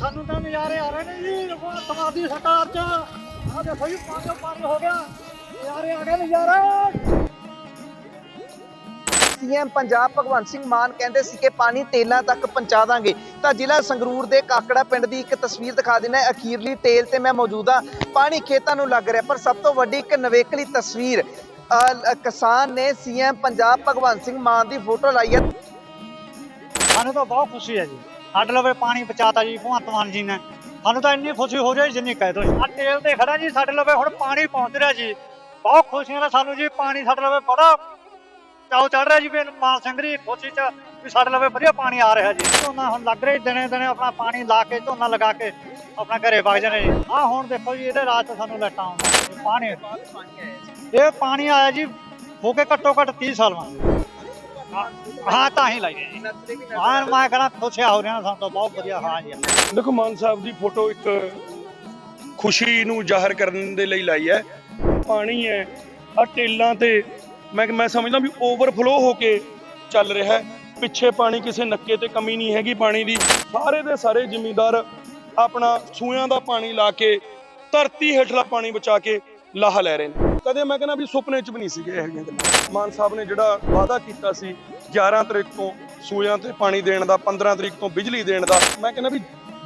ਸਾਨੂੰ ਤਾਂ ਨਜ਼ਾਰੇ ਆ ਰਹੇ ਨੇ ਜੀ ਭਗਵੰਤ ਦੀ ਸਰਕਾਰ ਚ। ਆ ਦੇਖੋ ਜੀ ਪਾਣੀ ਪਾਣੀ ਹੋ ਗਿਆ। ਨਜ਼ਾਰੇ ਆ ਗਏ ਨਜ਼ਾਰੇ। ਸੀਐਮ ਪੰਜਾਬ ਭਗਵੰਤ ਸਿੰਘ ਮਾਨ ਕਹਿੰਦੇ ਸੀ ਕਿ ਪਾਣੀ ਤੇਲਾਂ ਤੱਕ ਪਹੁੰਚਾ ਦਾਂਗੇ। ਤਾਂ ਜ਼ਿਲ੍ਹਾ ਸੰਗਰੂਰ ਦੇ ਕਾਕੜਾ ਪਿੰਡ ਦੀ ਇੱਕ ਤਸਵੀਰ ਦਿਖਾ ਦਿੰਦਾ ਅਖੀਰਲੀ ਟੇਲ ਤੇ ਮੈਂ ਮੌਜੂਦ ਪਾਣੀ ਖੇਤਾਂ ਨੂੰ ਲੱਗ ਰਿਹਾ ਪਰ ਸਭ ਤੋਂ ਵੱਡੀ ਇੱਕ ਨਵੇਕਲੀ ਤਸਵੀਰ ਕਿਸਾਨ ਨੇ ਸੀਐਮ ਪੰਜਾਬ ਭਗਵੰਤ ਸਿੰਘ ਮਾਨ ਦੀ ਫੋਟੋ ਲਾਈ ਹੈ। ਸਾਨੂੰ ਤਾਂ ਬਹੁਤ ਖੁਸ਼ੀ ਹੈ ਜੀ। ਸਾਡੇ ਲਵੇ ਪਾਣੀ ਬਚਾਤਾ ਜੀ, ਭਗਵੰਤ ਮਾਨ ਜੀ ਨੇ। ਸਾਨੂੰ ਤਾਂ ਇੰਨੀ ਖੁਸ਼ੀ ਹੋ ਰਹੀ ਜਿੰਨੀ ਕਹਿ ਦੋ ਆ ਤੇਲ ਤੇ ਖੜਾ ਜੀ, ਸਾਡੇ ਲਵੇ ਹੁਣ ਪਾਣੀ ਪਹੁੰਚ ਰਿਹਾ ਜੀ। ਬਹੁਤ ਖੁਸ਼ੀਆਂ ਨਾਲ ਸਾਨੂੰ ਜੀ ਪਾਣੀ ਸਾਡੇ ਲਵੇ ਬੜਾ ਚਾਉ ਚੜ ਰਿਹਾ ਜੀ, ਵੀ ਮਾਨ ਸਿੰਘ ਦੀ ਖੁਸ਼ੀ ਚ ਵੀ ਸਾਡੇ ਲਵੇ ਵਧੀਆ ਪਾਣੀ ਆ ਰਿਹਾ ਜੀ। ਝੋਨਾ ਹੁਣ ਲੱਗ ਰਿਹਾ ਜੀ, ਦਿਨੇ ਦਿਨੇ ਆਪਣਾ ਪਾਣੀ ਲਾ ਕੇ, ਝੋਨਾ ਲਗਾ ਕੇ ਆਪਣਾ ਘਰੇ ਵਗ ਜਾਣੇ ਜੀ। ਆ ਹੁਣ ਦੇਖੋ ਜੀ, ਇਹਦੇ ਰਾਤ ਚ ਸਾਨੂੰ ਲੈਟਾਂ ਆਉਂਦਾ ਪਾਣੀ। ਇਹ ਪਾਣੀ ਆਇਆ ਜੀ, ਹੋ ਕੇ ਘੱਟੋ ਘੱਟ 30 ਸਾਲ ਬਾਅਦ ਹਾਂ, ਤਾਂ ਹੀ ਲਾਈ। ਜੀ ਹਾਂ, ਮੈਂ ਕਹਿੰਦਾ ਖੁਸ਼ਿਆ ਹੋ ਰਿਹਾ, ਸਾਨੂੰ ਤਾਂ ਬਹੁਤ ਵਧੀਆ ਹਾਂ ਜੀ। ਦੇਖੋ, ਮਾਨ ਸਾਹਿਬ ਦੀ ਫੋਟੋ ਇੱਕ ਖੁਸ਼ੀ ਨੂੰ ਜ਼ਾਹਰ ਕਰਨ ਦੇ ਲਈ ਲਾਈ ਹੈ। ਪਾਣੀ ਹੈ ਆ ਟੇਲਾਂ ਤੇ ਮੈਂ ਮੈਂ ਸਮਝਦਾ ਵੀ ਓਵਰਫਲੋ ਹੋ ਕੇ ਚੱਲ ਰਿਹਾ ਹੈ। ਪਿੱਛੇ ਪਾਣੀ ਕਿਸੇ ਨੱਕੇ ਤੇ ਕਮੀ ਨਹੀਂ ਹੈਗੀ ਪਾਣੀ ਦੀ। ਸਾਰੇ ਦੇ ਸਾਰੇ ਜ਼ਿਮੀਂਦਾਰ ਆਪਣਾ ਸੂਇਆਂ ਦਾ ਪਾਣੀ ਲਾ ਕੇ, ਧਰਤੀ ਹੇਠਲਾ ਪਾਣੀ ਬਚਾ ਕੇ ਲਾਹਾ ਲੈ ਰਹੇ ਨੇ। ਕਦੇ ਮੈਂ ਕਹਿੰਦਾ ਵੀ ਸੁਪਨੇ 'ਚ ਵੀ ਨਹੀਂ ਸੀਗੇ ਇਹ ਗੱਲਾਂ ਮਾਨ ਸਾਹਿਬ ਨੇ ਜਿਹੜਾ ਵਾਅਦਾ ਕੀਤਾ ਸੀ 11 ਤਰੀਕ ਤੋਂ ਸੂਇਆਂ ਤੇ ਪਾਣੀ ਦੇਣ ਦਾ 15 ਤਰੀਕ ਤੋਂ ਬਿਜਲੀ ਦੇਣ ਦਾ, ਮੈਂ ਕਹਿੰਦਾ ਵੀ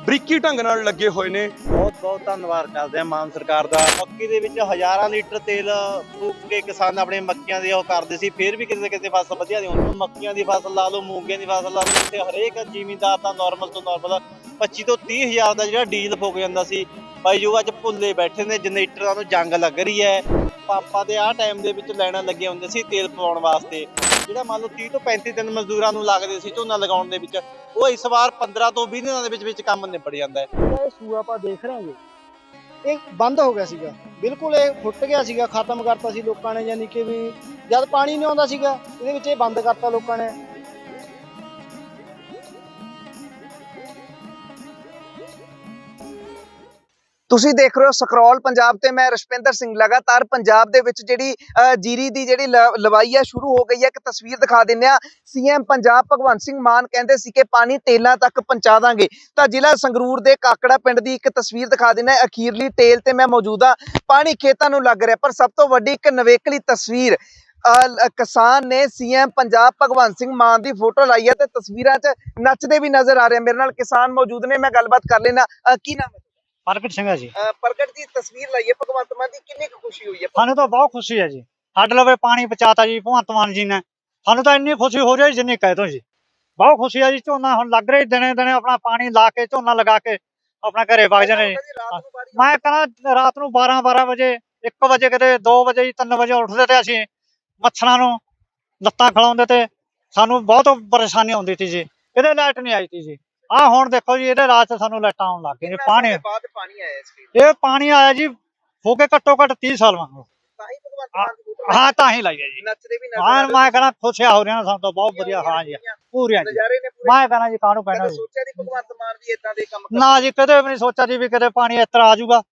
ਬਰੀਕੀ ਢੰਗ ਨਾਲ ਲੱਗੇ ਹੋਏ ਨੇ। ਬਹੁਤ ਬਹੁਤ ਧੰਨਵਾਦ ਕਰਦੇ ਆ ਮਾਨ ਸਰਕਾਰ ਦਾ। ਮੱਕੀ ਦੇ ਵਿੱਚ ਹਜ਼ਾਰਾਂ ਲੀਟਰ ਤੇਲ ਫੂਕ ਕੇ ਕਿਸਾਨ ਆਪਣੇ ਮੱਕੀਆਂ ਦੇ ਉਹ ਕਰਦੇ ਸੀ, ਫਿਰ ਵੀ ਕਿਸੇ ਨਾ ਫਸਲ ਵਧੀਆ ਨਹੀਂ ਹੁੰਦੀ। ਮੱਕੀਆਂ ਦੀ ਫਸਲ ਲਾ ਲਓ, ਮੂੰਗੀਆਂ ਦੀ ਫਸਲ ਲਾ ਲਓ ਤੇ ਹਰੇਕ ਜ਼ਿਮੀਂਦਾਰ ਤਾਂ ਨਾਰਮਲ ਤੋਂ ਨਾਰਮਲ 25 ਤੋਂ 30 ਹਜ਼ਾਰ ਦਾ ਜਿਹੜਾ ਡੀਜ਼ਲ ਫੂਕ ਜਾਂਦਾ ਸੀ। ਬਾਈ ਜੋ ਅੱਜ ਭੁੱਲੇ ਬੈਠੇ ਨੇ, ਜਨਰੇਟਰਾਂ ਨੂੰ ਜੰਗ ਲੱਗ ਰਹੀ ਹੈ। ਪਾਪਾ ਦੇ ਆਹ ਟਾਈਮ ਦੇ ਵਿੱਚ ਲਾਈਨਾਂ ਲੱਗੀਆਂ ਹੁੰਦੀਆਂ ਸੀ ਤੇਲ ਪਵਾਉਣ ਵਾਸਤੇ। ਜਿਹੜਾ ਮੰਨ ਲਓ 30 ਤੋਂ 35 ਦਿਨ ਮਜ਼ਦੂਰਾਂ ਨੂੰ ਲੱਗਦੇ ਸੀ ਝੋਨਾ ਲਗਾਉਣ ਦੇ ਵਿੱਚ, ਉਹ ਇਸ ਵਾਰ 15 ਤੋਂ 20 ਦਿਨਾਂ ਦੇ ਵਿੱਚ ਵਿੱਚ ਕੰਮ ਨਿਬੜ ਜਾਂਦਾ ਹੈ। ਇਹ ਸੂਆ ਆਪਾਂ ਦੇਖ ਰਹੇ ਹਾਂ ਇਹ ਬੰਦ ਹੋ ਗਿਆ ਸੀਗਾ। ਬਿਲਕੁਲ ਇਹ ਫੁੱਟ ਗਿਆ ਸੀਗਾ, ਖਤਮ ਕਰਤਾ ਸੀ ਲੋਕਾਂ ਨੇ, ਯਾਨੀ ਕਿ ਵੀ ਜਦ ਪਾਣੀ ਨਹੀਂ ਆਉਂਦਾ ਸੀਗਾ, ਇਹਦੇ ਵਿੱਚ ਇਹ ਬੰਦ ਕਰਤਾ ਲੋਕਾਂ ਨੇ। ਤੁਸੀਂ ਦੇਖ ਰਹੇ ਹੋ ਸਕਰੋਲ ਪੰਜਾਬ ਤੇ ਮੈਂ ਰਸ਼ਪਿੰਦਰ ਸਿੰਘ ਲਗਾਤਾਰ ਪੰਜਾਬ ਦੇ ਵਿੱਚ ਜਿਹੜੀ ਅਹ, ਜੀਰੀ ਦੀ ਜਿਹੜੀ ਲਵਾਈ ਹੈ ਸ਼ੁਰੂ ਹੋ ਗਈ ਹੈ ਇੱਕ ਤਸਵੀਰ ਦਿਖਾ ਦਿੰਦੇ ਆ। ਸੀਐਮ ਪੰਜਾਬ ਭਗਵੰਤ ਸਿੰਘ ਮਾਨ ਕਹਿੰਦੇ ਸੀ ਕਿ ਪਾਣੀ ਤੇਲਾਂ ਤੱਕ ਪਹੁੰਚਾ ਦਾਂਗੇ। ਤਾਂ ਜ਼ਿਲ੍ਹਾ ਸੰਗਰੂਰ ਦੇ ਕਾਕੜਾ ਪਿੰਡ ਦੀ ਇੱਕ ਤਸਵੀਰ ਦਿਖਾ ਦਿੰਦੇ ਆ। ਅਖੀਰਲੀ ਤੇਲ ਤੇ ਮੈਂ ਮੌਜੂਦ ਹਾਂ ਪਾਣੀ ਖੇਤਾਂ ਨੂੰ ਲੱਗ ਰਿਹਾ ਪਰ ਸਭ ਤੋਂ ਵੱਡੀ ਇੱਕ ਨਵੇਕਲੀ ਤਸਵੀਰ ਕਿਸਾਨ ਨੇ ਸੀਐਮ ਪੰਜਾਬ ਭਗਵੰਤ ਸਿੰਘ ਮਾਨ ਦੀ ਫੋਟੋ ਲਾਈ ਹੈ ਤੇ ਤਸਵੀਰਾਂ 'ਚ ਨੱਚਦੇ ਵੀ ਨਜ਼ਰ ਆ ਰਹੇ ਮੇਰੇ ਨਾਲ ਕਿਸਾਨ ਮੌਜੂਦ ਨੇ ਮੈਂ ਗੱਲਬਾਤ ਕਰ ਲੈਣਾ ਕੀ ਨਾਮ ਹੈ? ਪ੍ਰਗਟ ਸਿੰਘ ਹੈ ਜੀ। ਅਹ ਪ੍ਰਗਟ ਦੀ ਤਸਵੀਰ ਲਾਈ ਹੈ ਭਗਵੰਤ ਮਾਨ ਦੀ ਕਿੰਨੀ ਕੁ ਖੁਸ਼ੀ ਹੋਈ ਹੈ? ਸਾਨੂੰ ਤਾਂ ਬਹੁਤ ਖੁਸ਼ੀ ਹੈ ਜੀ। ਸਾਡੇ ਲਵੇ ਪਾਣੀ ਬਚਾਤਾ ਜੀ ਭਗਵੰਤ ਮਾਨ ਜੀ ਨੇ। ਸਾਨੂੰ ਤਾਂ ਇੰਨੀ ਖੁਸ਼ੀ ਹੋ ਰਹੀ ਜਿੰਨੀ ਕਹਿ ਦੋ ਜੀ। ਬਹੁਤ ਖੁਸ਼ੀ ਹੈ ਜੀ ਝੋਨਾ ਹੁਣ ਲੱਗ ਰਿਹਾ ਦਿਨੇ ਦਿਨੇ ਆਪਣਾ ਪਾਣੀ ਲਾ ਕੇ ਝੋਨਾ ਲਗਾ ਕੇ ਆਪਣਾ ਘਰੇ ਵਗ ਜਾਣੇ ਜੀ। ਰਾਤ ਨੂੰ ਬਾਰੀ ਮੈਂ ਕਹਿੰਦਾ ਰਾਤ ਨੂੰ 12 12 ਵਜੇ 1 ਵਜੇ ਕਿਤੇ 2 ਵਜੇ ਜੀ 3 ਵਜੇ ਉੱਠਦੇ ਤੇ ਅਸੀਂ ਮੱਛਰਾਂ ਨੂੰ ਲੱਤਾਂ ਖਿਲਾਉਂਦੇ ਤੇ ਸਾਨੂੰ ਬਹੁਤ ਪਰੇਸ਼ਾਨੀ ਆਉਂਦੀ ਸੀ ਜੀ। ਇਹਦੇ ਲਾਈਟ ਨਹੀਂ ਆਈ ਸੀ ਜੀ। ਆਹ ਹੁਣ ਦੇਖੋ ਜੀ ਇਹਦੇ ਰਾਤ ਸਾਨੂੰ ਲਾਈਟਾਂ ਆਉਣ ਲੱਗ ਗਈਆਂ ਜੀ ਪਾਣੀ ਬਾਅਦ ਪਾਣੀ ਆਇਆ ਇਸ ਵੀਰ ਇਹ ਪਾਣੀ ਆਇਆ ਜੀ ਹੋ ਕੇ ਘੱਟੋ ਘੱਟ 30 ਸਾਲ ਵਾਂਗੂ। ਤਾਂ ਹੀ ਭਗਵੰਤ ਮਾਨ ਦੀ ਫੋਟੋ ਹਾਂ। ਤਾਂ ਹੀ ਲਾਈ ਹੈ ਜੀ। ਨੱਚਦੇ ਵੀ ਨਜ਼ਰ ਹਾਂ ਆ ਰਹੇ। ਮੈਂ ਕਹਿੰਦਾ ਖੁਸ਼ਿਆ ਹੋ ਰਿਹਾ ਸਾਨੂੰ ਤਾਂ ਬਹੁਤ ਵਧੀਆ ਹਾਂ ਜੀ ਪੂਰੀਆਂ ਜੀ। ਨਜ਼ਾਰੇ ਨੇ ਪੂਰੇ। ਮੈਂ ਕਹਿੰਦਾ ਜੀ ਕਾਹਨੂੰ ਕਦੇ ਜੀ। ਸੋਚਿਆ ਨਹੀਂ ਭਗਵੰਤ ਮਾਨ ਵੀ ਇਦਾਂ ਦੇ ਕੰਮ ਨਾ ਜੀ ਕਦੇ ਵੀ ਨਹੀਂ ਸੋਚਿਆ ਜੀ ਵੀ ਕਦੇ ਪਾਣੀ ਇਸ ਤਰ੍ਹਾਂ ਆ ਜਾਊਗਾ।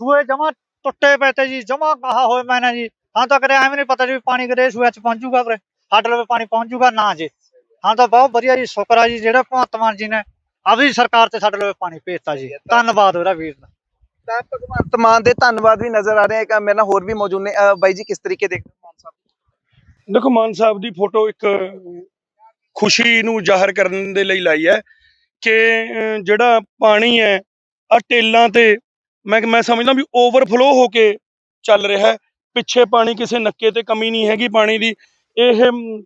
ਸੂਏ ਜਮਾ ਟੁੱਟੇ ਪਏ ਤੇ ਜੀ ਜਮਾ ਕਹਾ ਹੋਏ ਮੈਨੇ ਜੀ। ਹਾਂ ਤਾਂ ਕਦੇ ਐਵੇਂ ਨਹੀਂ ਪਤਾ ਜੀ ਵੀ ਪਾਣੀ ਕਦੇ ਸੂਏ ਚ ਪਹੁੰਚੂਗਾ ਕਰੇ ਸਾਡੇ ਲਵੇ ਪਾਣੀ ਪਹੁੰਚੂਗਾ ਨਾ ਜੀ। ਹਾਂ ਤਾਂ ਬਹੁਤ ਵਧੀਆ ਜੀ ਸ਼ੁਕਰ ਆ ਜੀ ਜਿਹੜਾ ਭਗਵੰਤ ਮਾਨ ਜੀ ਨੇ ਆਪਣੀ ਸਰਕਾਰ ਤੇ ਸਾਡੇ ਲਵੇ ਪਾਣੀ ਭੇਜਤਾ ਜੀ। ਧੰਨਵਾਦ। ਉਹਦਾ ਵੀਰ ਦਾ। ਤਾਂ ਭਗਵੰਤ ਮਾਨ ਦੇ ਧੰਨਵਾਦ ਵੀ ਨਜ਼ਰ ਆ ਰਹੇ ਆ ਕਿ ਮੇਰੇ ਨਾਲ ਹੋਰ ਵੀ ਮੌਜੂਦ ਨੇ। ਬਾਈ ਜੀ ਕਿਸ ਤਰੀਕੇ ਦੇਖਦੇ ਹੋ ਮਾਨ ਸਾਹਿਬ? ਦੇਖੋ ਮਾਨ ਸਾਹਿਬ ਦੀ ਫੋਟੋ ਇੱਕ ਖੁਸ਼ੀ ਨੂੰ ਜ਼ਾਹਰ ਕਰਨ ਦੇ ਲਈ ਲਾਈ ਹੈ ਕਿ ਅਹ, ਜਿਹੜਾ ਪਾਣੀ ਹੈ ਆ ਟੇਲਾਂ ਤੇ ਮੈਂ ਮੈਂ ਸਮਝਦਾ ਵੀ ਓਵਰਫਲੋ ਹੋ ਕੇ ਚੱਲ ਰਿਹਾ ਹੈ। ਪਿੱਛੇ ਪਾਣੀ ਕਿਸੇ ਨੱਕੇ ਤੇ ਕਮੀ ਨਹੀਂ ਹੈਗੀ ਪਾਣੀ ਦੀ। ਇਹ ਮ,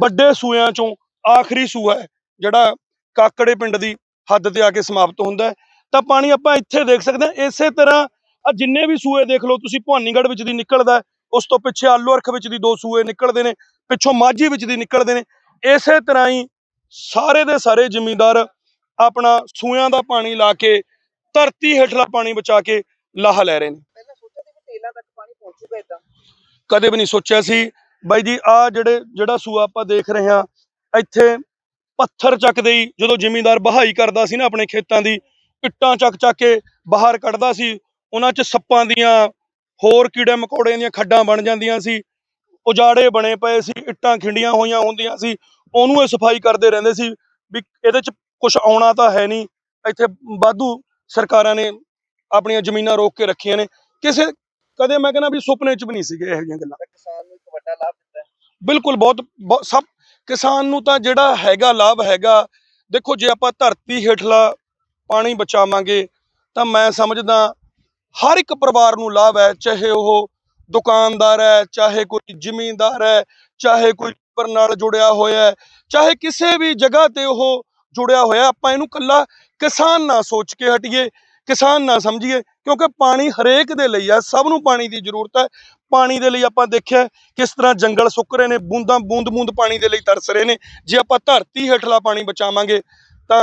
ਵੱਡੇ ਸੂਇਆਂ ਚੋਂ ਆਖਰੀ ਸੂਆ ਹੈ ਜਿਹੜਾ ਕਾਕੜੇ ਪਿੰਡ ਦੀ ਹੱਦ ਤੇ ਆ ਕੇ ਸਮਾਪਤ ਹੁੰਦਾ ਹੈ। ਤਾਂ ਪਾਣੀ ਆਪਾਂ ਇੱਥੇ ਦੇਖ ਸਕਦੇ ਹਾਂ ਇਸੇ ਤਰ੍ਹਾਂ ਆ ਜਿੰਨੇ ਵੀ ਸੂਏ ਦੇਖ ਲਓ ਤੁਸੀਂ ਭਵਾਨੀਗੜ੍ਹ ਵਿੱਚ ਦੀ ਨਿਕਲਦਾ ਉਸ ਤੋਂ ਪਿੱਛੇ ਆਲੂ ਅਰਖ ਵਿੱਚ ਦੀ ਦੋ ਸੂਏ ਨਿਕਲਦੇ ਨੇ ਪਿੱਛੋਂ ਮਾਝੀ ਵਿੱਚ ਦੀ ਨਿਕਲਦੇ ਨੇ। ਇਸੇ ਤਰ੍ਹਾਂ ਹੀ ਸਾਰੇ ਦੇ ਸਾਰੇ ਜ਼ਿਮੀਂਦਾਰ ਆਪਣਾ ਸੂਇਆਂ ਦਾ ਪਾਣੀ ਲਾ ਕੇ ਧਰਤੀ ਹੇਠਲਾ ਪਾਣੀ ਬਚਾ ਕੇ ਲਾਹਾ ਲੈ ਰਹੇ ਨੇ। ਪਹਿਲਾਂ ਸੋਚਿਆ ਸੀ ਕਿ ਤੇਲਾਂ ਤੱਕ ਪਾਣੀ ਪਹੁੰਚੂਗਾ ਇਦਾਂ ਕਦੇ ਵੀ ਨਹੀਂ ਸੋਚਿਆ ਸੀ। ਬਾਈ ਜੀ ਆ ਜਿਹੜੇ, ਜਿਹੜਾ ਸੂਆ ਆਪਾਂ ਦੇਖ ਰਹੇ ਹਾਂ, ਇੱਥੇ ਪੱਥਰ ਚੱਕਦੇ ਹੀ ਜਦੋਂ ਜ਼ਿਮੀਂਦਾਰ ਬਹਾਈ ਕਰਦਾ ਸੀ ਨਾ ਆਪਣੇ ਖੇਤਾਂ ਦੀ, ਇੱਟਾਂ ਚੱਕ ਚੱਕ ਕੇ ਬਾਹਰ ਕੱਢਦਾ ਸੀ, ਉਹਨਾਂ 'ਚ ਸੱਪਾਂ ਦੀਆਂ ਹੋਰ ਕੀੜੇ ਮਕੌੜਿਆਂ ਦੀਆਂ ਖੱਡਾਂ ਬਣ ਜਾਂਦੀਆਂ ਸੀ, ਉਜਾੜੇ ਬਣੇ ਪਏ ਸੀ, ਇੱਟਾਂ ਖਿੰਡੀਆਂ ਹੋਈਆਂ ਹੁੰਦੀਆਂ ਸੀ, ਉਹਨੂੰ ਇਹ ਸਫ਼ਾਈ ਕਰਦੇ ਰਹਿੰਦੇ ਸੀ, ਵੀ ਇਹਦੇ 'ਚ ਕੁਝ ਆਉਣਾ ਤਾਂ ਹੈ ਨਹੀਂ, ਇੱਥੇ ਵਾਧੂ ਸਰਕਾਰਾਂ ਨੇ ਆਪਣੀਆਂ ਜ਼ਮੀਨਾਂ ਰੋਕ ਕੇ ਰੱਖੀਆਂ ਨੇ, ਕਿਸੇ, ਕਦੇ ਮੈਂ ਕਹਿੰਦਾ ਵੀ ਸੁਪਨੇ 'ਚ ਵੀ ਨਹੀਂ ਸੀਗੇ ਇਹੋ ਜਿਹੀਆਂ ਗੱਲਾਂ। ਇੱਕ ਵੱਡਾ ਲਾਭ ਦਿੱਤਾ ਹੈ। ਬਿਲਕੁਲ ਬਹੁਤ, ਬਹੁਤ- ਸਭ ਕਿਸਾਨ ਨੂੰ ਤਾਂ ਜਿਹੜਾ ਹੈਗਾ ਲਾਭ ਹੈਗਾ, ਦੇਖੋ ਜੇ ਆਪਾਂ ਧਰਤੀ ਹੇਠਲਾ ਪਾਣੀ ਬਚਾਵਾਂਗੇ, ਤਾਂ ਮੈਂ ਸਮਝਦਾ ਹਰ ਇੱਕ ਪਰਿਵਾਰ ਨੂੰ ਲਾਭ ਹੈ, ਚਾਹੇ ਉਹ ਦੁਕਾਨਦਾਰ ਹੈ, ਚਾਹੇ ਕੋਈ ਜ਼ਿਮੀਂਦਾਰ ਹੈ, ਚਾਹੇ ਕੋਈ ਪਰ ਨਾਲ ਜੁੜਿਆ ਹੋਇਆ ਹੈ, ਚਾਹੇ ਕਿਸੇ ਵੀ ਜਗ੍ਹਾ ਤੇ ਉਹ ਜੁੜਿਆ ਹੋਇਆ, ਆਪਾਂ ਇਹਨੂੰ ਕੱਲਾ ਕਿਸਾਨ ਨਾ ਸੋਚ ਕੇ ਹਟੀਏ। ਕਿਸਾਨ ਨਾ ਸਮਝੀਏ ਕਿਉਂਕਿ ਪਾਣੀ ਹਰੇਕ ਦੇ ਲਈ ਹੈ ਸਭ ਨੂੰ ਪਾਣੀ ਦੀ ਜ਼ਰੂਰਤ ਹੈ। ਪਾਣੀ ਦੇ ਲਈ ਆਪਾਂ ਦੇਖਿਆ ਕਿਸ ਤਰ੍ਹਾਂ ਜੰਗਲ ਸੁੱਕ ਰਹੇ ਨੇ ਬੂੰਦਾਂ ਬੂੰਦ ਬੂੰਦ ਪਾਣੀ ਦੇ ਲਈ ਤਰਸ ਰਹੇ ਨੇ। ਜੇ ਆਪਾਂ ਧਰਤੀ ਹੇਠਲਾ ਪਾਣੀ ਬਚਾਵਾਂਗੇ ਤਾਂ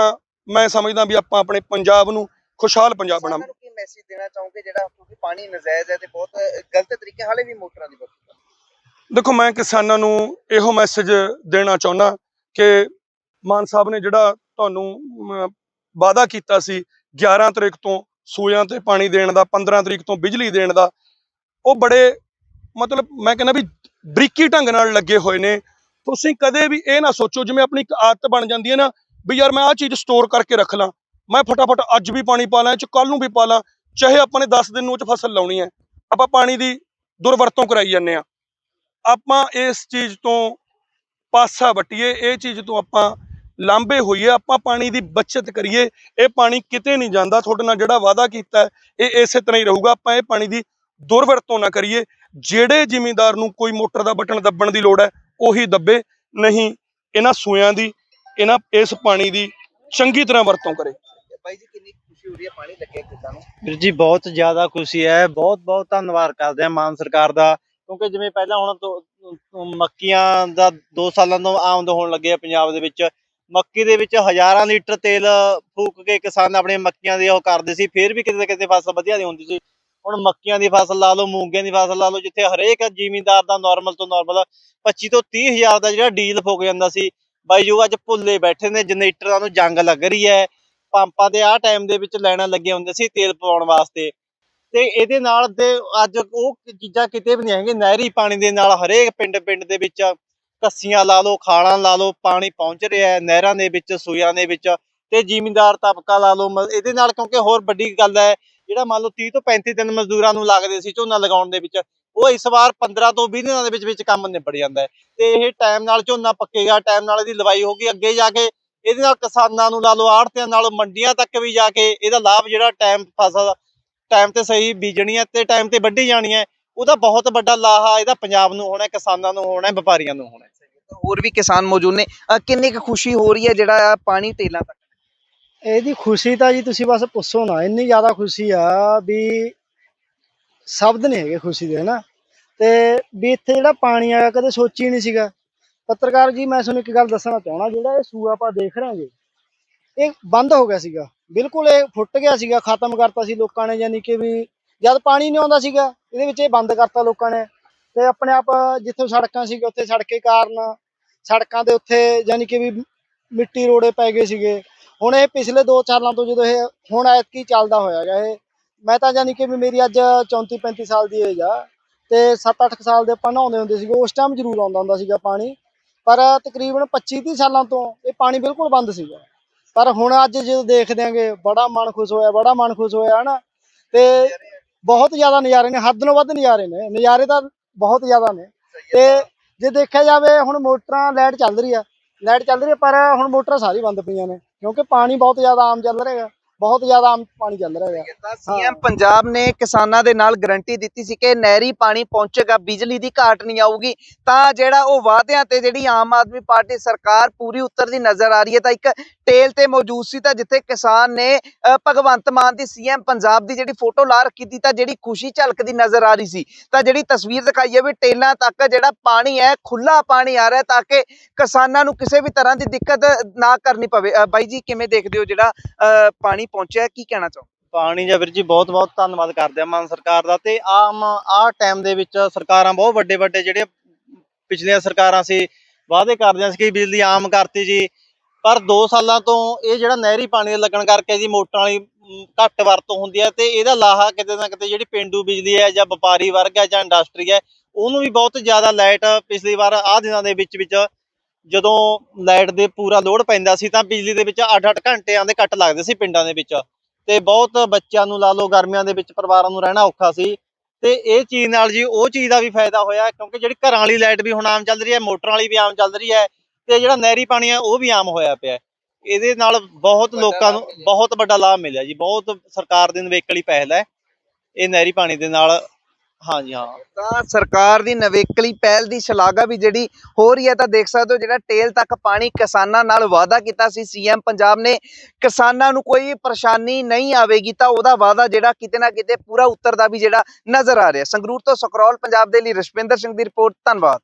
ਮੈਂ ਸਮਝਦਾ ਵੀ ਆਪਾਂ ਆਪਣੇ ਪੰਜਾਬ ਨੂੰ ਖੁਸ਼ਹਾਲ ਪੰਜਾਬ ਬਣਾਵਾਂਗੇ। ਕੀ ਮੈਸੇਜ ਦੇਣਾ ਚਾਹੋਗੇ ਜਿਹੜਾ ਕਿਉਂਕਿ ਪਾਣੀ ਨਜਾਇਜ਼ ਹੈ ਤੇ ਬਹੁਤ ਗਲਤ ਤਰੀਕੇ ਹਾਲੇ ਵੀ ਮੋਟਰਾਂ ਦੀ ਵਰਤੋਂ ਦੇਖੋ ਮੈਂ ਕਿਸਾਨਾਂ ਨੂੰ ਇਹੋ ਮੈਸੇਜ ਦੇਣਾ ਚਾਹੁੰਦਾ ਕਿ ਮਾਨ ਸਾਹਿਬ ਨੇ ਜਿਹੜਾ ਤੁਹਾਨੂੰ ਵਾਅਦਾ ਕੀਤਾ ਸੀ 11 ਤਰੀਕ ਤੋਂ ਸੂਇਆਂ ਤੇ ਪਾਣੀ ਦੇਣ ਦਾ 15 ਤਰੀਕ ਤੋਂ ਬਿਜਲੀ ਦੇਣ ਦਾ, ਉਹ ਬੜੇ ਮਤਲਬ ਮੈਂ ਕਹਿੰਦਾ ਵੀ ਬਰੀਕੀ ਢੰਗ ਨਾਲ ਲੱਗੇ ਹੋਏ ਨੇ। ਤੁਸੀਂ ਕਦੇ ਵੀ ਇਹ ਨਾ ਸੋਚੋ, ਜਿਵੇਂ ਆਪਣੀ ਇੱਕ ਆਦਤ ਬਣ ਜਾਂਦੀ ਹੈ ਨਾ ਵੀ ਯਾਰ ਮੈਂ ਆਹ ਚੀਜ਼ ਸਟੋਰ ਕਰਕੇ ਰੱਖ ਲਾਂ, ਮੈਂ ਫਟਾਫਟ ਅੱਜ ਵੀ ਪਾਣੀ ਪਾ ਲਾਂ ਚ ਕੱਲ ਨੂੰ ਵੀ ਪਾ ਲਾਂ, ਚਾਹੇ ਆਪਾਂ ਨੇ 10 ਦਿਨ ਨੂੰ ਚ ਫਸਲ ਲਾਉਣੀ ਹੈ। ਆਪਾਂ ਪਾਣੀ ਦੀ ਦੁਰਵਰਤੋਂ ਕਰਾਈ ਜਾਂਦੇ ਆ ਆਪਾਂ ਇਸ ਚੀਜ਼ ਤੋਂ ਪਾਸਾ ਵਟੀਏ, ਇਹ ਚੀਜ਼ ਤੋਂ ਆਪਾਂ ਲਾਂਬੇ ਹੋਈਏ ਆਪਾਂ ਪਾਣੀ ਦੀ ਬਚਤ ਕਰੀਏ ਇਹ ਪਾਣੀ ਕਿਤੇ ਨਹੀਂ ਜਾਂਦਾ ਤੁਹਾਡੇ ਨਾਲ ਜਿਹੜਾ ਵਾਅਦਾ ਕੀਤਾ ਇਹ ਇਸੇ ਤਰ੍ਹਾਂ ਹੀ ਰਹੂਗਾ ਆਪਾਂ ਇਹ ਪਾਣੀ ਦੀ ਦੁਰਵਰਤੋਂ ਨਾ ਕਰੀਏ ਜਿਹੜੇ ਜ਼ਿਮੀਂਦਾਰ ਨੂੰ ਕੋਈ ਮੋਟਰ ਦਾ ਬਟਨ ਦੱਬਣ ਦੀ ਲੋੜ ਹੈ ਉਹੀ ਦੱਬੇ ਨਹੀਂ ਇਹਨਾਂ ਸੂਇਆਂ ਦੀ ਇਹਨਾਂ ਇਸ ਪਾਣੀ ਦੀ ਚੰਗੀ ਤਰ੍ਹਾਂ ਵਰਤੋਂ ਕਰੇ। ਬਾਈ ਜੀ ਕਿੰਨੀ ਖੁਸ਼ੀ ਹੋ ਰਹੀ ਹੈ ਪਾਣੀ ਲੱਗਿਆ ਕਿਸਾਨ ਨੂੰ? ਵੀਰ ਜੀ ਬਹੁਤ ਜ਼ਿਆਦਾ ਖੁਸ਼ੀ ਹੈ ਬਹੁਤ ਬਹੁਤ ਧੰਨਵਾਦ ਕਰਦੇ ਆ ਮਾਨ ਸਰਕਾਰ ਦਾ ਕਿਉਂਕਿ ਜਿਵੇਂ ਪਹਿਲਾਂ ਹੁਣ ਮੱਕੀਆਂ ਦਾ 2 ਸਾਲਾਂ ਤੋਂ ਆਮਦ ਹੋਣ ਲੱਗੇ ਆ ਪੰਜਾਬ ਦੇ ਵਿੱਚ ਮੱਕੀ ਦੇ ਵਿੱਚ ਹਜ਼ਾਰਾਂ ਲੀਟਰ ਤੇਲ ਫੂਕ ਕੇ ਕਿਸਾਨ ਆਪਣੇ ਮੱਕੀਆਂ ਦੀ ਉਹ ਕਰਦੇ ਸੀ, ਫਿਰ ਵੀ ਕਿਤੇ ਨਾ ਕਿਤੇ ਫਸਲ ਵਧੀਆ ਨਹੀਂ ਹੁੰਦੀ ਸੀ। ਹੁਣ ਮੱਕੀਆਂ ਦੀ ਫਸਲ ਲਾ ਲਓ, ਮੂੰਗੀਆਂ ਦੀ ਫਸਲ ਲਾ ਲਓ, ਜਿੱਥੇ ਹਰੇਕ ਜ਼ਿਮੀਂਦਾਰ ਦਾ ਨਾਰਮਲ ਤੋਂ ਨਾਰਮਲ 25 ਤੋਂ 30 ਹਜ਼ਾਰ ਦਾ ਜਿਹੜਾ ਡੀਲ ਫੂਕ ਜਾਂਦਾ ਸੀ, ਬਾਈ ਜੋ ਅੱਜ ਭੁੱਲੇ ਬੈਠੇ ਨੇ, ਜਨਰੇਟਰਾਂ ਨੂੰ ਜੰਗ ਲੱਗ ਰਹੀ ਹੈ। ਪੰਪਾਂ ਤੇ ਆਹ ਟਾਈਮ ਦੇ ਵਿੱਚ ਲਾਈਨਾਂ ਲੱਗੀਆਂ ਹੁੰਦੀਆਂ ਸੀ ਤੇਲ ਪਵਾਉਣ ਵਾਸਤੇ। ਤੇ ਇਹਦੇ ਨਾਲ ਤੇ ਅੱਜ ਉਹ ਚੀਜ਼ਾਂ ਕਿਤੇ ਵੀ ਨਹੀਂ ਹੈਗੀਆਂ, ਨਹਿਰੀ ਪਾਣੀ ਦੇ ਨਾਲ ਹਰੇਕ ਪਿੰਡ ਪਿੰਡ ਦੇ ਵਿੱਚ ਕੱਸੀਆਂ ਲਾ ਲਓ, ਖਾਲਾਂ ਲਾ ਲਓ, ਪਾਣੀ ਪਹੁੰਚ ਰਿਹਾ ਹੈ, ਨਹਿਰਾਂ ਦੇ ਵਿੱਚ, ਸੂਇਆਂ ਦੇ ਵਿੱਚ ਤੇ ਜ਼ਿਮੀਂਦਾਰ ਤਬਕਾ ਲਾ ਲਓ ਮ- ਇਹਦੇ ਨਾਲ ਕਿਉਂਕਿ ਹੋਰ ਵੱਡੀ ਗੱਲ ਹੈ, ਜਿਹੜਾ ਮੰਨ ਲਓ 30 ਤੋਂ 35 ਦਿਨ ਮਜ਼ਦੂਰਾਂ ਨੂੰ ਲੱਗਦੇ ਸੀ ਝੋਨਾ ਲਗਾਉਣ ਦੇ ਵਿੱਚ, ਉਹ ਇਸ ਵਾਰ 15 ਤੋਂ 20 ਦਿਨਾਂ ਦੇ ਵਿੱਚ ਵਿੱਚ ਕੰਮ ਨਿਬੜ ਜਾਂਦਾ ਹੈ ਤੇ ਇਹ ਟਾਈਮ ਨਾਲ ਝੋਨਾ ਪੱਕੇਗਾ, ਟਾਈਮ ਨਾਲ ਇਹਦੀ ਲਵਾਈ ਹੋਗੀ ਅੱਗੇ ਜਾ ਕੇ ਇਹਦੇ ਨਾਲ ਕਿਸਾਨਾਂ ਨੂੰ ਲਾ ਲਓ ਆੜਤਿਆਂ ਨਾਲ, ਮੰਡੀਆਂ ਤੱਕ ਵੀ ਜਾ ਕੇ ਇਹਦਾ ਲਾਭ ਜਿਹੜਾ ਟਾਈਮ ਫਸਲ, ਟਾਈਮ ਤੇ ਸਹੀ ਬੀਜਣੀ ਹੈ ਤੇ ਟਾਈਮ ਤੇ ਵੱਢੀ ਜਾਣੀ ਹੈ ਉਹਦਾ ਬਹੁਤ ਵੱਡਾ ਲਾਹਾ ਇਹਦਾ ਪੰਜਾਬ ਨੂੰ ਹੋਣਾ ਹੈ, ਕਿਸਾਨਾਂ ਨੂੰ ਹੋਣਾ ਹੈ, ਵਪਾਰੀਆਂ ਨੂੰ ਹੋਣਾ। ਹੈ। ਹੋਰ ਵੀ ਕਿਸਾਨ ਮੌਜੂਦ ਨੇ। ਕਿੰਨੀ ਕੁ ਖੁਸ਼ੀ ਹੋ ਰਹੀ ਹੈ ਜਿਹੜਾ ਆ ਪਾਣੀ ਟੇਲਾਂ ਤੱਕ? ਇਹਦੀ ਖੁਸ਼ੀ ਤਾਂ ਜੀ ਤੁਸੀਂ ਬਸ ਪੁੱਛੋ ਨਾ ਇੰਨੀ ਜ਼ਿਆਦਾ ਖੁਸ਼ੀ ਆ ਵੀ ਸ਼ਬਦ ਨਹੀਂ ਹੈਗੇ ਖੁਸ਼ੀ ਦੇ ਹਨਾ? ਤੇ ਵੀ ਇੱਥੇ ਜਿਹੜਾ ਪਾਣੀ ਆਇਆ ਕਦੇ ਸੋਚੀ ਨਹੀਂ ਸੀਗਾ। ਪੱਤਰਕਾਰ ਜੀ ਮੈਂ ਤੁਹਾਨੂੰ ਇੱਕ ਗੱਲ ਦੱਸਣਾ ਚਾਹਣਾ ਜਿਹੜਾ ਇਹ ਸੂਆ ਆਪਾਂ ਦੇਖ ਰਹੇ ਹਾਂਗੇ ਇਹ ਬੰਦ ਹੋ ਗਿਆ ਸੀਗਾ। ਬਿਲਕੁਲ ਇਹ ਫੁੱਟ ਗਿਆ ਸੀਗਾ ਖਤਮ ਕਰਤਾ ਸੀ ਲੋਕਾਂ ਨੇ ਯਾਨੀ ਕਿ ਵੀ ਜਦ ਪਾਣੀ ਨਹੀਂ ਆਉਂਦਾ ਸੀਗਾ ਇਹਦੇ ਵਿੱਚ ਇਹ ਬੰਦ ਕਰਤਾ ਲੋਕਾਂ ਨੇ ਤੇ ਆਪਣੇ ਆਪ ਜਿੱਥੇ ਸੜਕਾਂ ਸੀਗੇ ਉੱਥੇ ਸੜਕੇ ਕਾਰਨ ਸੜਕਾਂ ਦੇ ਉੱਥੇ ਯਾਨੀ ਕਿ ਵੀ ਮਿੱਟੀ ਰੋੜੇ ਪੈ ਗਏ ਸੀਗੇ। ਹੁਣ ਇਹ ਪਿਛਲੇ 2 ਸਾਲਾਂ ਤੋਂ ਜਦੋਂ ਇਹ ਹੁਣ ਐਤਕੀ ਚੱਲਦਾ ਹੋਇਆ ਗਾ ਇਹ, ਮੈਂ ਤਾਂ ਯਾਨੀ ਕਿ ਵੀ ਮੇਰੀ ਅੱਜ 34 35 ਸਾਲ ਦੀ ਏਜ ਆ ਤੇ 7-8 ਸਾਲ ਦੇ ਆਪਾਂ ਨਹਾਉਂਦੇ ਹੁੰਦੇ ਸੀਗੇ, ਉਸ ਟਾਈਮ ਜ਼ਰੂਰ ਆਉਂਦਾ ਹੁੰਦਾ ਸੀਗਾ ਪਾਣੀ। ਪਰ ਤਕਰੀਬਨ 25-30 ਸਾਲਾਂ ਤੋਂ ਇਹ ਪਾਣੀ ਬਿਲਕੁਲ ਬੰਦ ਸੀਗਾ। ਪਰ ਹੁਣ ਅੱਜ ਜਦੋਂ ਦੇਖਦੇ ਆਂਗੇ, ਬੜਾ ਮਨ ਖੁਸ਼ ਹੋਇਆ, ਬੜਾ ਮਨ ਖੁਸ਼ ਹੋਇਆ ਹਨਾ। ਤੇ ਬਹੁਤ ਜ਼ਿਆਦਾ ਨਜ਼ਾਰੇ ਨੇ, ਹੱਦ ਨਾਲੋਂ ਵੱਧ ਨਜ਼ਾਰੇ ਨੇ, ਨਜ਼ਾਰੇ ਤਾਂ ਬਹੁਤ ਜ਼ਿਆਦਾ ਨੇ। ਤੇ ਜੇ ਦੇਖਿਆ ਜਾਵੇ, ਹੁਣ ਮੋਟਰਾਂ ਲਾਈਟ ਚੱਲ ਰਹੀ ਆ, ਲਾਈਟ ਚੱਲ ਰਹੀ ਆ, ਪਰ ਹੁਣ ਮੋਟਰਾਂ ਸਾਰੀ ਬੰਦ ਪਈਆਂ ਨੇ, ਕਿਉਂਕਿ ਪਾਣੀ ਬਹੁਤ ਜ਼ਿਆਦਾ ਆਮ ਚੱਲ ਰਿਹਾ। ਬਹੁਤ ਜ਼ਿਆਦਾ ਆਮ ਪਾਣੀ ਚੱਲ ਰਿਹਾ ਹੈਗਾ। ਤਾਂ ਸੀਐਮ ਪੰਜਾਬ ਨੇ ਕਿਸਾਨਾਂ ਦੇ ਨਾਲ ਗਰੰਟੀ ਦਿੱਤੀ ਸੀ ਕਿ ਨਹਿਰੀ ਪਾਣੀ ਪਹੁੰਚੇਗਾ ਬਿਜਲੀ ਦੀ ਘਾਟ ਨਹੀਂ ਆਊਗੀ। ਤਾਂ ਜਿਹੜਾ ਉਹ ਵਾਅਦਿਆਂ ਤੇ ਜਿਹੜੀ ਆਮ ਆਦਮੀ ਪਾਰਟੀ ਸਰਕਾਰ ਪੂਰੀ ਉਤਰਦੀ ਨਜ਼ਰ ਆ ਰਹੀ ਹੈ ਤਾਂ ਇੱਕ ਟੇਲ ਤੇ ਮੌਜੂਦ ਸੀ ਤਾਂ ਜਿੱਥੇ ਕਿਸਾਨ ਨੇ ਭਗਵੰਤ ਮਾਨ ਦੀ ਸੀਐਮ ਪੰਜਾਬ ਦੀ ਜਿਹੜੀ ਫੋਟੋ ਲਾ ਰੱਖੀ ਸੀ ਤਾਂ ਜਿਹੜੀ ਖੁਸ਼ੀ ਝਲਕਦੀ ਨਜ਼ਰ ਆ ਰਹੀ ਸੀ। ਤਾਂ ਜਿਹੜੀ ਤਸਵੀਰ ਦਿਖਾਈ ਹੈ ਵੀ ਟੇਲਾਂ ਤੱਕ ਜਿਹੜਾ ਪਾਣੀ ਹੈ ਖੁੱਲਾ ਪਾਣੀ ਆ ਰਿਹਾ ਤਾਂ ਕਿ ਕਿਸਾਨਾਂ ਨੂੰ ਕਿਸੇ ਵੀ ਤਰ੍ਹਾਂ ਦੀ ਦਿੱਕਤ ਨਾ ਕਰਨੀ ਪਵੇ। ਬਾਈ ਜੀ ਕਿਵੇਂ ਦੇਖਦੇ ਹੋ ਜਿਹੜਾ ਅ, ਪਾਣੀ ਪਹੁੰਚਿਆ ਕੀ ਕਹਿਣਾ ਚਾਹੋ ਪਾਣੀ ਦਾ ਵੀਰ ਜੀ ਬਹੁਤ ਬਹੁਤ ਧੰਨਵਾਦ ਕਰਦੇ ਆ ਮਾਨ ਸਰਕਾਰ ਦਾ ਤੇ ਆਮ ਆਹ ਟਾਈਮ ਦੇ ਵਿੱਚ ਸਰਕਾਰਾਂ ਬਹੁਤ ਵੱਡੇ ਵੱਡੇ ਜਿਹੜੇ ਪਿਛਲੀਆਂ ਸਰਕਾਰਾਂ ਸੀ, ਵਾਅਦੇ ਕਰਦੀਆਂ ਸੀ ਕਿ ਬਿਜਲੀ ਆਮ ਕਰਤੀ ਜੀ। ਪਰ 2 ਸਾਲਾਂ ਤੋਂ ਇਹ ਜਿਹੜਾ ਨਹਿਰੀ ਪਾਣੀ ਦੇ ਲੱਗਣ ਕਰਕੇ ਜੀ ਮੋਟਰਾਂ ਵਾਲੀ ਘੱਟ ਵਰਤੋਂ ਹੁੰਦੀ ਹੈ ਤੇ ਇਹਦਾ ਲਾਹਾ ਕਿਤੇ ਨਾ ਕਿਤੇ ਜਿਹੜੀ ਪਿੰਡੂ ਬਿਜਲੀ ਹੈ ਜਾਂ ਵਪਾਰੀ ਵਰਗ ਹੈ ਜਾਂ ਇੰਡਸਟਰੀ ਹੈ, ਉਹਨੂੰ ਵੀ ਬਹੁਤ ਜ਼ਿਆਦਾ ਲਾਈਟ ਪਿਛਲੀ ਵਾਰ ਆਹ ਦਿਨਾਂ ਦੇ ਵਿੱਚ ਵਿੱਚ ਜਦੋਂ ਲਾਈਟ ਦੇ ਪੂਰਾ ਲੋਡ ਪੈਂਦਾ ਸੀ ਤਾਂ ਬਿਜਲੀ ਦੇ ਵਿੱਚ 8-8 ਘੰਟਿਆਂ ਦੇ ਕੱਟ ਲੱਗਦੇ ਸੀ ਪਿੰਡਾਂ ਦੇ ਵਿੱਚ। ਤੇ ਬਹੁਤ ਬੱਚਿਆਂ ਨੂੰ ਲਾ ਲਓ ਗਰਮੀਆਂ ਦੇ ਵਿੱਚ ਪਰਿਵਾਰਾਂ ਨੂੰ ਰਹਿਣਾ ਔਖਾ ਸੀ। ਤੇ ਇਹ ਚੀਜ਼ ਨਾਲ ਜੀ ਉਹ ਚੀਜ਼ ਦਾ ਵੀ ਫਾਇਦਾ ਹੋਇਆ ਕਿਉਂਕਿ ਜਿਹੜੀ ਘਰਾਂ ਵਾਲੀ ਲਾਈਟ ਵੀ ਹੁਣ ਆਮ ਚੱਲ ਰਹੀ ਹੈ ਮੋਟਰਾਂ ਵਾਲੀ ਵੀ ਆਮ ਚੱਲ ਰਹੀ ਹੈ ਤੇ ਜਿਹੜਾ ਨਹਿਰੀ ਪਾਣੀ ਹੈ ਉਹ ਵੀ ਆਮ ਹੋਇਆ ਪਿਆ। ਇਹਦੇ ਨਾਲ ਬਹੁਤ ਲੋਕਾਂ ਨੂੰ ਬਹੁਤ ਵੱਡਾ ਲਾਭ ਮਿਲਿਆ ਜੀ। ਬਹੁਤ ਸਰਕਾਰ ਦੇ ਨਵੇਕਲੀ ਪਹਿਲ ਹੈ। ਇਹ ਨਹਿਰੀ ਪਾਣੀ ਦੇ ਨਾਲ ਹਾਂਜੀ, ਹਾਂ। ਤਾਂ ਸਰਕਾਰ ਦੀ ਨਵੇਕਲੀ ਪਹਿਲ ਦੀ ਸ਼ਲਾਘਾ ਵੀ ਜਿਹੜੀ ਹੋ ਰਹੀ ਹੈ, ਤਾਂ ਦੇਖ ਸਕਦੇ ਹੋ ਜਿਹੜਾ ਟੇਲ ਤੱਕ ਪਾਣੀ ਕਿਸਾਨਾਂ ਨਾਲ ਵਾਅਦਾ ਕੀਤਾ ਸੀ, ਸੀਐਮ ਪੰਜਾਬ ਨੇ। ਕਿਸਾਨਾਂ ਨੂੰ ਕੋਈ ਪਰੇਸ਼ਾਨੀ ਨਹੀਂ ਆਵੇਗੀ, ਤਾਂ ਉਹਦਾ ਵਾਅਦਾ ਜਿਹੜਾ ਕਿਤੇ ਨਾ ਕਿਤੇ ਪੂਰਾ ਉਤਰਦਾ ਵੀ ਜਿਹੜਾ ਨਜ਼ਰ ਆ ਰਿਹਾ। ਸੰਗਰੂਰ ਤੋਂ ਸਕਰੋਲ ਪੰਜਾਬ ਦੇ ਲਈ ਰਸ਼ਪਿੰਦਰ ਸਿੰਘ ਦੀ ਰਿਪੋਰਟ, ਧੰਨਵਾਦ।